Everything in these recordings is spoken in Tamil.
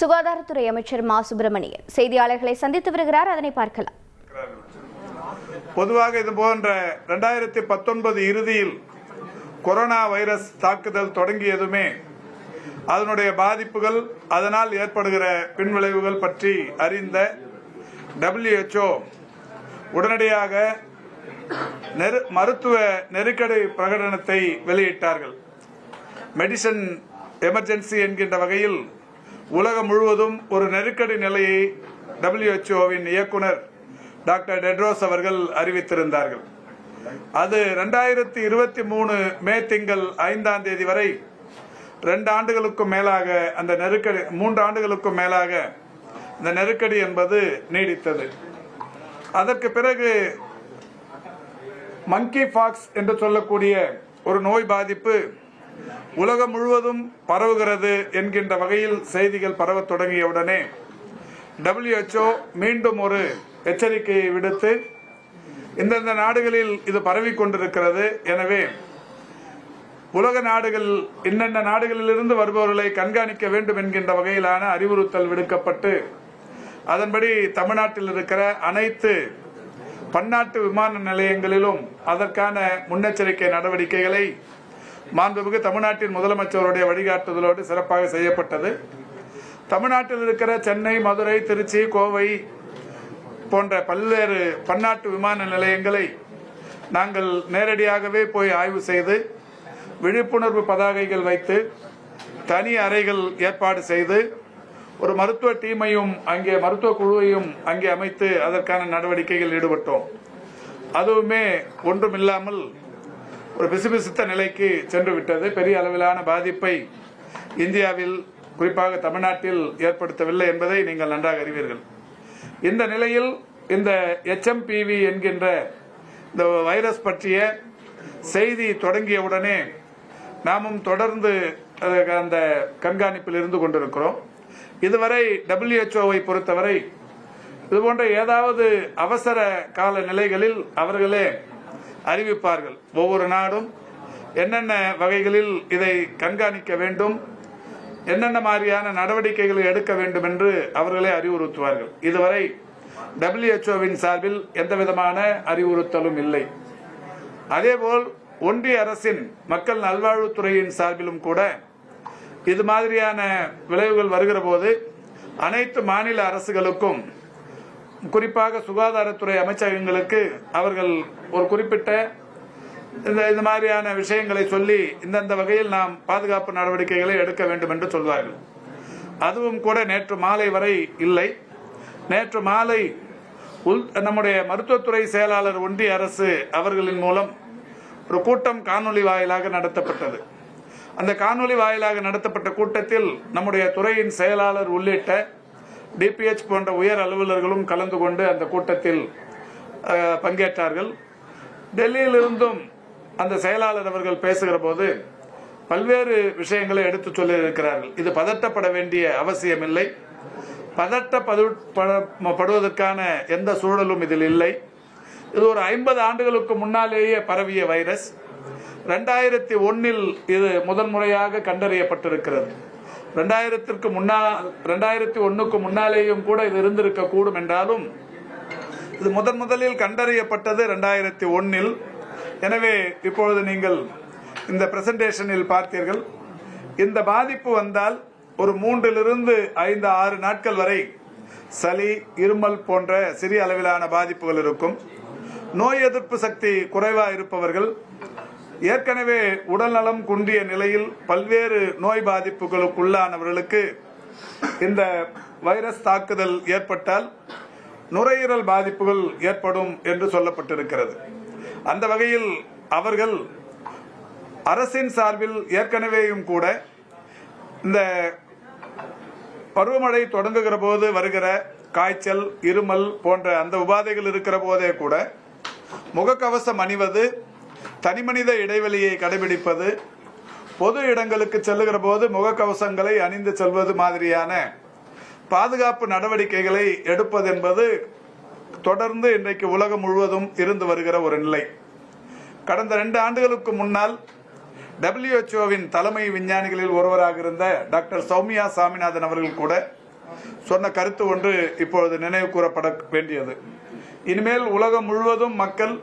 சுகாதாரத்துறை அமைச்சர் மா சுப்பிரமணியன். செய்தியாளர்களை சந்தித்து வருகிறார். அதனை பார்க்கலாம். பொதுவாக இது போன்ற ரெண்டாயிரத்தி பத்தொன்பது இறுதியில் கொரோனா வைரஸ் தாக்குதல் தொடங்கியதுமே அதனுடைய பாதிப்புகள் அதனால் ஏற்படுகிற பின்விளைவுகள் பற்றி அறிந்த டபிள்யூஹெச்ஓ உடனடியாக நெரு- மருத்துவ நெருக்கடி பிரகடனத்தை வெளியிட்டார்கள். மெடிசன் எமர்ஜென்சி என்கின்ற வகையில் உலகம் முழுவதும் ஒரு நெருக்கடி நிலையை டபிள்யூஹெச்ஓவின் இயக்குனர் டாக்டர் டெட்ரோஸ் அவர்கள் அறிவித்திருந்தார்கள். அது ரெண்டாயிரத்தி இருபத்தி மூணு மே திங்கள் ஐந்தாம் தேதி வரை ரெண்டு ஆண்டுகளுக்கும் மேலாக அந்த நெருக்கடி மூன்று ஆண்டுகளுக்கும் மேலாக இந்த நெருக்கடி என்பது நீடித்தது. அதற்கு பிறகு மங்கி ஃபாக்ஸ் என்று சொல்லக்கூடிய ஒரு நோய் பாதிப்பு உலகம் முழுவதும் பரவுகிறது என்கின்ற வகையில் செய்திகள் பரவத் தொடங்கியவுடனே டபிள்யூஹெச்ஓ மீண்டும் ஒரு எச்சரிக்கையை விடுத்து இந்தந்த நாடுகளில் இது பரவி கொண்டிருக்கிறது. எனவே உலக நாடுகள் இன்னென்ன நாடுகளிலிருந்து வருபவர்களை கண்காணிக்க வேண்டும் என்கின்ற வகையிலான அறிவுறுத்தல் விடுக்கப்பட்டு அதன்படி தமிழ்நாட்டில் இருக்கிற அனைத்து பன்னாட்டு விமான நிலையங்களிலும் அதற்கான முன்னெச்சரிக்கை நடவடிக்கைகளை மாண்புமிகு தமிழ்நாட்டின் முதலமைச்சருடைய வழிகாட்டுதலோடு சிறப்பாக செய்யப்பட்டது. தமிழ்நாட்டில் இருக்கிற சென்னை மதுரை திருச்சி கோவை போன்ற பல்வேறு பன்னாட்டு விமான நிலையங்களை நாங்கள் நேரடியாகவே போய் ஆய்வு செய்து விழிப்புணர்வு பதாகைகள் வைத்து தனி அறைகள் ஏற்பாடு செய்து ஒரு மருத்துவ டீமையும் அங்கே மருத்துவ குழுவையும் அங்கே அமைத்து அதற்கான நடவடிக்கைகள் ஈடுபட்டோம். அதுவுமே ஒன்றுமில்லாமல் ஒரு பிசுபிசுத்த நிலைக்கு சென்று விட்டது. பெரிய அளவிலான பாதிப்பை இந்தியாவில் குறிப்பாக தமிழ்நாட்டில் ஏற்படுத்தவில்லை என்பதை நீங்கள் நன்றாக அறிவீர்கள். இந்த நிலையில் இந்த எச்எம்பிவி என்கின்ற இந்த வைரஸ் பற்றிய செய்தி தொடங்கியவுடனே நாமும் தொடர்ந்து அந்த கண்காணிப்பில் இருந்து கொண்டிருக்கிறோம். இதுவரை டபிள்யூஹெச்ஓவை பொறுத்தவரை இதுபோன்ற ஏதாவது அவசர கால நிலைகளில் அவர்களே அறிவிப்பார்கள். ஒவ்வொரு நாடும் என்னென்ன வகைகளில் இதை கண்காணிக்க வேண்டும் என்னென்ன மாதிரியான நடவடிக்கைகளை எடுக்க வேண்டும் என்று அவர்களே அறிவுறுத்துவார்கள். இதுவரை டபிள்யூஹெச்ஓவின் சார்பில் எந்த விதமான அறிவுறுத்தலும் இல்லை. அதேபோல் ஒன்றிய அரசின் மக்கள் நல்வாழ்வுத்துறையின் சார்பிலும் கூட இது மாதிரியான விளைவுகள் வருகிற போது அனைத்து மாநில அரசுகளுக்கும் குறிப்பாக சுகாதாரத்துறை அமைச்சகங்களுக்கு அவர்கள் ஒரு குறிப்பிட்ட இந்த இந்த மாதிரியான விஷயங்களை சொல்லி இந்தந்த வகையில் நாம் பாதுகாப்பு நடவடிக்கைகளை எடுக்க வேண்டும் என்று சொல்வார்கள். அதுவும் கூட நேற்று மாலை வரை இல்லை. நேற்று மாலை உள் நம்முடைய மருத்துவத்துறை செயலாளர் ஒன்றிய அரசு அவர்களின் மூலம் ஒரு கூட்டம் காணொலி வாயிலாக நடத்தப்பட்டது. அந்த காணொளி வாயிலாக நடத்தப்பட்ட கூட்டத்தில் நம்முடைய துறையின் செயலாளர் உள்ளிட்ட டிபிஎச் போன்ற உயர் அலுவலர்களும் கலந்து கொண்டு அந்த கூட்டத்தில் பங்கேற்றார்கள். டெல்லியிலிருந்தும் அந்த செயலாளர் அவர்கள் பேசுகிற போது பல்வேறு விஷயங்களை எடுத்து சொல்லியிருக்கிறார்கள். இது பதட்டப்பட வேண்டிய அவசியமில்லை. பதட்டப்படுவதற்கான எந்த சூழலும் இதில் இல்லை. இது ஒரு ஐம்பது ஆண்டுகளுக்கு முன்னாலேயே பரவிய வைரஸ். ரெண்டாயிரத்தி ஒன்னில் இது முதன் முறையாக கண்டறியப்பட்டிருக்கிறது. ரெண்டாயிரத்திற்கு முன்னா ரெண்டாயிரத்தி ஒன்னுக்கு முன்னாலேயும் கூட இது இருந்திருக்க கூடும் என்றாலும் இது முதன் முதலில் கண்டறியப்பட்டது ரெண்டாயிரத்தி ஒன்னில். எனவே இப்பொழுது நீங்கள் இந்த பிரசன்டேஷனில் பார்த்தீர்கள். இந்த பாதிப்பு வந்தால் ஒரு மூன்றிலிருந்து ஐந்து ஆறு நாட்கள் வரை சளி இருமல் போன்ற சிறிய அளவிலான பாதிப்புகள் இருக்கும். நோய் எதிர்ப்பு சக்தி குறைவாக இருப்பவர்கள் ஏற்கனவே உடல்நலம் குன்றிய நிலையில் பல்வேறு நோய் பாதிப்புகளுக்குள்ளானவர்களுக்கு இந்த வைரஸ் தாக்குதல் ஏற்பட்டால் நுரையீரல் பாதிப்புகள் ஏற்படும் என்று சொல்லப்பட்டிருக்கிறது. அந்த வகையில் அவர்கள் அரசின் சார்பில் ஏற்கனவேயும் கூட இந்த பருவமழை தொடங்குகிற போது வருகிற காய்ச்சல் இருமல் போன்ற அந்த உபாதைகள் இருக்கிற போதே கூட முகக்கவசம் அணிவது தனிமனித இடைவெளியை கடைபிடிப்பது பொது இடங்களுக்கு செல்லுகிற போது முகக்கவசங்களை அணிந்து செல்வது மாதிரியான பாதுகாப்பு நடவடிக்கைகளை எடுப்பது என்பது தொடர்ந்து இன்றைக்கு உலகம் முழுவதும் இருந்து வருகிற ஒரு நிலை. கடந்த ரெண்டு ஆண்டுகளுக்கு முன்னால் டபிள்யூஹெச்ஓவின் தலைமை விஞ்ஞானிகளில் ஒருவராக இருந்த டாக்டர் சௌமியா சாமிநாதன் அவர்கள் கூட சொன்ன கருத்து ஒன்று இப்பொழுது நினைவு கூறப்பட வேண்டியது. இனிமேல் உலகம் முழுவதும் மக்கள்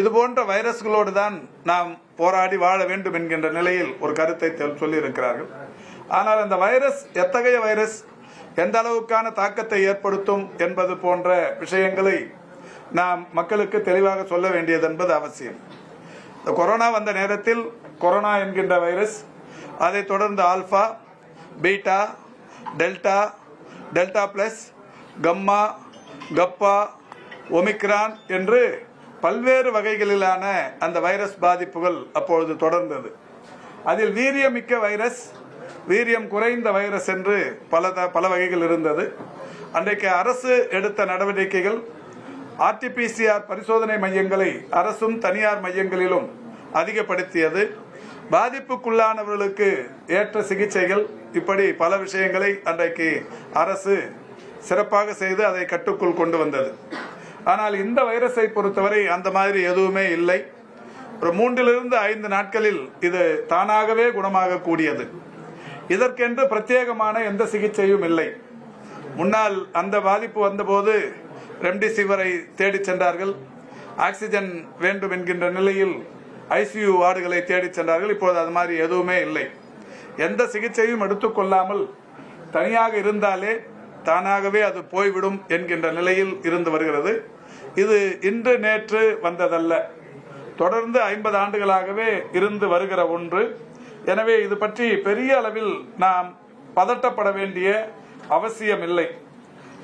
இது போன்ற வைரஸ்களோடு தான் நாம் போராடி வாழ வேண்டும் என்கின்ற நிலையில் ஒரு கருத்தை சொல்லியிருக்கிறார்கள். ஆனால் அந்த வைரஸ் எத்தகைய வைரஸ் எந்த அளவுக்கான தாக்கத்தை ஏற்படுத்தும் என்பது போன்ற விஷயங்களை நாம் மக்களுக்கு தெளிவாக சொல்ல வேண்டியது என்பது அவசியம். இந்த கொரோனா வந்த நேரத்தில் கொரோனா என்கின்ற வைரஸ் அதைத் தொடர்ந்து alpha beta delta delta plus gamma kappa omicron என்று பல்வேறு வகைகளிலான அந்த வைரஸ் பாதிப்புகள் அப்பொழுது தொடர்ந்தது. அதில் வீரியமிக்க வைரஸ் வீரியம் குறைந்த வைரஸ் என்று பல பல வகைகள் இருந்தது. அன்றைக்கு அரசு எடுத்த நடவடிக்கைகள் ஆர்டிபிசிஆர் பரிசோதனை மையங்களை அரசும் தனியார் மையங்களிலும் அதிகப்படுத்தியது. பாதிப்புக்குள்ளானவர்களுக்கு ஏற்ற சிகிச்சைகள் இப்படி பல விஷயங்களை அன்றைக்கு அரசு சிறப்பாக செய்து அதை கட்டுக்குள் கொண்டு வந்தது. ஆனால் இந்த வைரஸை பொறுத்தவரை அந்த மாதிரி எதுவுமே இல்லை. ஒரு மூன்றிலிருந்து ஐந்து நாட்களில் இது தானாகவே குணமாகக்கூடியது. இதற்கென்று பிரத்யேகமான எந்த சிகிச்சையும் இல்லை. முன்னால் அந்த பாதிப்பு வந்தபோது ரெம்டிசிவரை தேடிச் சென்றார்கள். ஆக்சிஜன் வேண்டும் என்கின்ற நிலையில் ஐசியு வார்டுகளை தேடிச் சென்றார்கள். இப்போது அது மாதிரி எதுவுமே இல்லை. எந்த சிகிச்சையும் எடுத்துக்கொள்ளாமல் தனியாக இருந்தாலே தானாகவே அது போய்விடும் என்கின்ற நிலையில் இருந்து வருகிறது. இது இன்று நேற்று வந்ததல்ல. தொடர்ந்து ஐம்பது ஆண்டுகளாகவே இருந்து வருகிற ஒன்று. எனவே இது பற்றி பெரிய அளவில் நாம் பதட்டப்பட வேண்டிய அவசியம் இல்லை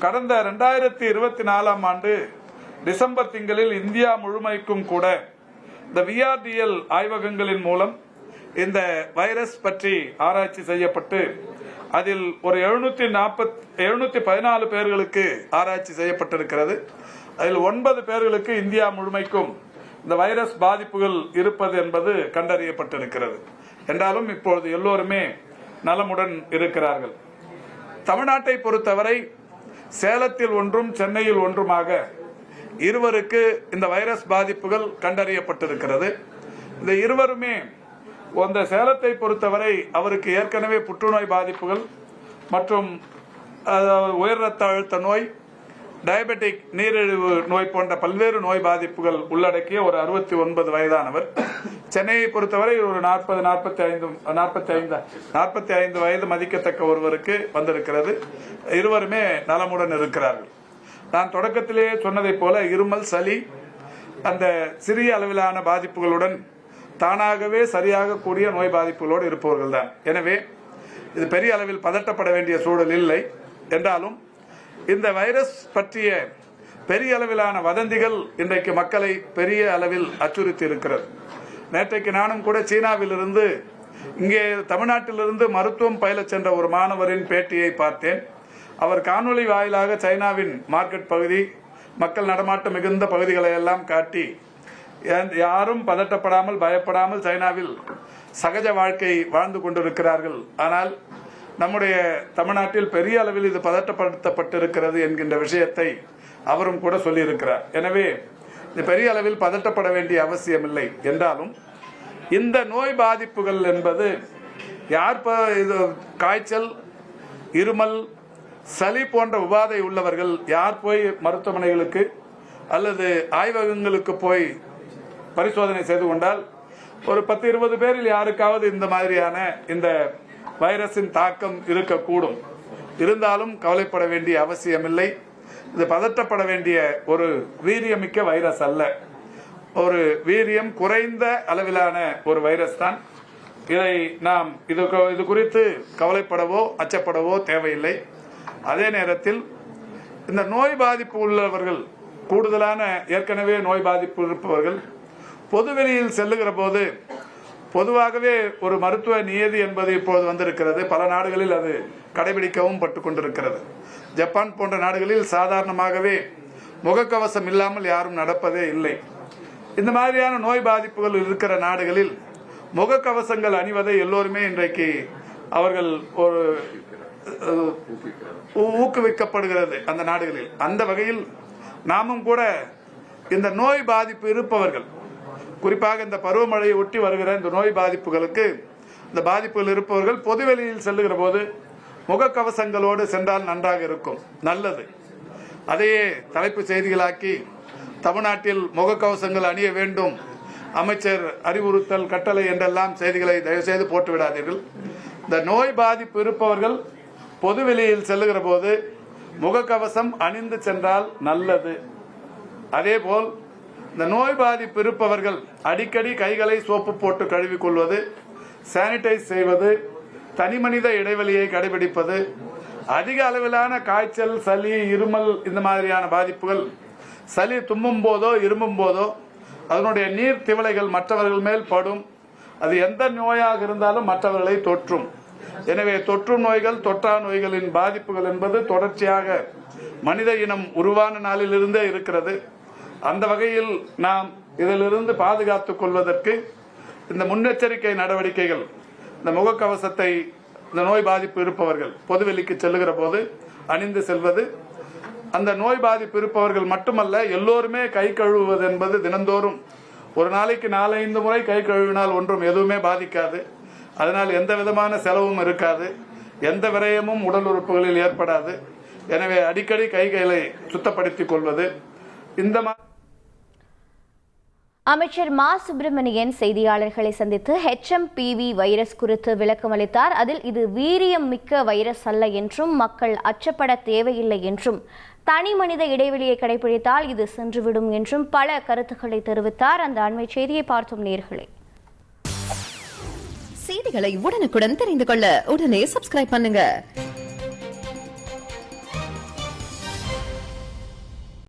கடந்த ரெண்டாயிரத்தி இருபத்தி நாலாம் ஆண்டு டிசம்பர் திங்களில் இந்தியா முழுமைக்கும் கூட இந்த விஆர்டிஎல் ஆய்வகங்களின் மூலம் இந்த வைரஸ் பற்றி ஆராய்ச்சி செய்யப்பட்டு அதில் ஒரு எழுநூத்தி நாற்பத் எழுநூத்தி பதினாலு பேர்களுக்கு ஆராய்ச்சி செய்யப்பட்டிருக்கிறது. அதில் ஒன்பது பேர்களுக்கு இந்தியா முழுமைக்கும் இந்த வைரஸ் பாதிப்புகள் இருப்பது என்பது கண்டறியப்பட்டிருக்கிறது. என்றாலும் இப்பொழுது எல்லோருமே நலமுடன் இருக்கிறார்கள். தமிழ்நாட்டை பொறுத்தவரை சேலத்தில் ஒன்றும் சென்னையில் ஒன்றுமாக இருவருக்கு இந்த வைரஸ் பாதிப்புகள் கண்டறியப்பட்டிருக்கிறது. இந்த இருவருமே அந்த சேலத்தை பொறுத்தவரை அவருக்கு ஏற்கனவே புற்றுநோய் பாதிப்புகள் மற்றும் உயர் ரத்த அழுத்த நோய் டயபெட்டிக் நீரிழிவு நோய் போன்ற பல்வேறு நோய் பாதிப்புகள் உள்ளடக்கிய ஒரு அறுபத்தி ஒன்பது வயதானவர். சென்னையை பொறுத்தவரை ஒரு நாற்பது நாற்பத்தி ஐந்து நாற்பத்தி ஐந்து நாற்பத்தி ஐந்து வயது மதிக்கத்தக்க ஒருவருக்கு வந்திருக்கிறது. இருவருமே நலமுடன் இருக்கிறார்கள். நான் தொடக்கத்திலேயே சொன்னதைப் போல இருமல் சளி அந்த சிறிய அளவிலான பாதிப்புகளுடன் தானாகவே சரியாக கூடிய நோய் பாதிப்புகளோடு இருப்பவர்கள் தான் எனவே இது பெரிய அளவில் பதட்டப்பட வேண்டிய சூழல் இல்லை. என்றாலும் இந்த வைரஸ் பற்றிய பெரிய அளவிலான வதந்திகள் இன்றைக்கு மக்களை பெரிய அளவில் அச்சுறுத்தி இருக்கிறது நேற்றைக்கு நானும் கூட சீனாவிலிருந்து இங்கே தமிழ்நாட்டிலிருந்து மருத்துவம் பயிலச் சென்ற ஒரு மாணவரின் பேட்டியை பார்த்தேன். அவர் காணொலி வாயிலாக சைனாவின் மார்க்கெட் பகுதி மக்கள் நடமாட்டம் மிகுந்த பகுதிகளை எல்லாம் காட்டி யாரும் பதட்டப்படாமல் பயப்படாமல் சைனாவில் சகஜ வாழ்க்கை வாழ்ந்து கொண்டிருக்கிறார்கள். ஆனால் நம்முடைய தமிழ்நாட்டில் பெரிய அளவில் இது பதட்டப்படுத்தப்பட்டிருக்கிறது என்கின்ற விஷயத்தை அவரும் கூட சொல்லியிருக்கிறார். எனவே இது பெரிய அளவில் பதட்டப்பட வேண்டிய அவசியமில்லை என்றாலும் இந்த நோய் பாதிப்புகள் என்பது யார் இது காய்ச்சல் இருமல் சளி போன்ற உபாதை உள்ளவர்கள் யார் போய் மருத்துவமனைகளுக்கு அல்லது ஆய்வகங்களுக்கு போய் பரிசோதனை செய்து கொண்டால் ஒரு பத்து இருபது பேரில் யாருக்காவது இந்த மாதிரியான இந்த வைரஸின் தாக்கம் இருக்கக்கூடும். இருந்தாலும் கவலைப்பட வேண்டிய அவசியமில்லை. இது பதட்டப்பட வேண்டிய ஒரு வீரியமிக்க வைரஸ் அல்ல. ஒரு வீரியம் குறைந்த அளவிலான ஒரு வைரஸ் தான். இதை நாம் இது இது குறித்து கவலைப்படவோ அச்சப்படவோ தேவையில்லை. அதே நேரத்தில் இந்த நோய் பாதிப்பு உள்ளவர்கள் கூடுதலான ஏற்கனவே நோய் பாதிப்பு இருப்பவர்கள் பொதுவெளியில் செல்லுகிற போது பொதுவாகவே ஒரு மருத்துவ நியதி என்பது இப்போது வந்திருக்கிறது. பல நாடுகளில் அது கடைபிடிக்கவும் பட்டு கொண்டிருக்கிறது. ஜப்பான் போன்ற நாடுகளில் சாதாரணமாகவே முகக்கவசம் இல்லாமல் யாரும் நடப்பதே இல்லை. இந்த மாதிரியான நோய் பாதிப்புகள் இருக்கிற நாடுகளில் முகக்கவசங்கள் அணிவதை எல்லோருமே இன்றைக்கு அவர்கள் ஒரு ஊ- ஊக்குவிக்கப்படுகிறது அந்த நாடுகளில். அந்த வகையில் நாமும் கூட இந்த நோய் பாதிப்பு இருப்பவர்கள் குறிப்பாக இந்த பருவமழையை ஒட்டி வருகிற இந்த நோய் பாதிப்புகளுக்கு இந்த பாதிப்புகள் இருப்பவர்கள் பொதுவெளியில் செல்லுகிற போது முகக்கவசங்களோடு சென்றால் நன்றாக இருக்கும் நல்லது. அதையே தலைப்பு செய்திகளாக்கி தமிழ்நாட்டில் முகக்கவசங்கள் அணிய வேண்டும் அமைச்சர் அறிவுறுத்தல் கட்டளை என்றெல்லாம் செய்திகளை தயவுசெய்து போட்டு விடாதீர்கள் இந்த நோய் பாதிப்பு இருப்பவர்கள் பொதுவெளியில் செல்லுகிற போது முகக்கவசம் அணிந்து சென்றால் நல்லது. அதேபோல் இந்த நோய் பாதிப்பு இருப்பவர்கள் அடிக்கடி கைகளை சோப்பு போட்டு கழுவி கொள்வது சானிடைஸ் செய்வது தனிமனித இடைவெளியை கடைபிடிப்பது அதிக அளவிலான காய்ச்சல் சளி இருமல் இந்த மாதிரியான பாதிப்புகள். சளி தும்மும் போதோ இருமும் போதோ அதனுடைய நீர் திவலைகள் மற்றவர்கள் மேல் படும். அது எந்த நோயாக இருந்தாலும் மற்றவர்களை தொற்றும். எனவே தொற்று நோய்கள் தொற்றா நோய்களின் பாதிப்புகள் என்பது தொடர்ச்சியாக மனித இனம் உருவான நாளிலிருந்தே இருக்கிறது. அந்த வகையில் நாம் இதிலிருந்து பாதுகாத்துக் கொள்வதற்கு இந்த முன்னெச்சரிக்கை நடவடிக்கைகள் இந்த முகக்கவசத்தை இந்த நோய் பாதிப்பு இருப்பவர்கள் பொதுவெளிக்கு செல்லுகிற போது அணிந்து செல்வது அந்த நோய் பாதிப்பு இருப்பவர்கள் மட்டுமல்ல எல்லோருமே கை கழுவுவது என்பது தினந்தோறும். ஒரு நாளைக்கு நாலஞ்சு முறை கை கழுவினால் ஒன்றும் எதுவுமே பாதிக்காது. அதனால் எந்த விதமான செலவும் இருக்காது. எந்த விரயமும் உடல் உறுப்புகளில் ஏற்படாது. எனவே அடிக்கடி கைகளை சுத்தப்படுத்திக் கொள்வது. இந்த மாதிரி அமைச்சர் மா. சுப்பிரமணியன் செய்தியாளர்களை சந்தித்து ஹெச்எம்பிவி வைரஸ் குறித்து விளக்கம் அளித்தார். அதில் இது வீரியம் மிக்க வைரஸ் அல்ல என்றும் மக்கள் அச்சப்பட தேவையில்லை என்றும் தனி மனித இடைவெளியை கடைபிடித்தால் இது சென்றுவிடும் என்றும் பல கருத்துக்களை தெரிவித்தார். அந்த அண்மை செய்தியை பார்த்தோம் நேர்களை. செய்திகளை உடனுக்குடன் தெரிந்து கொள்ள உடனே சப்ஸ்கிரைப் பண்ணுங்க.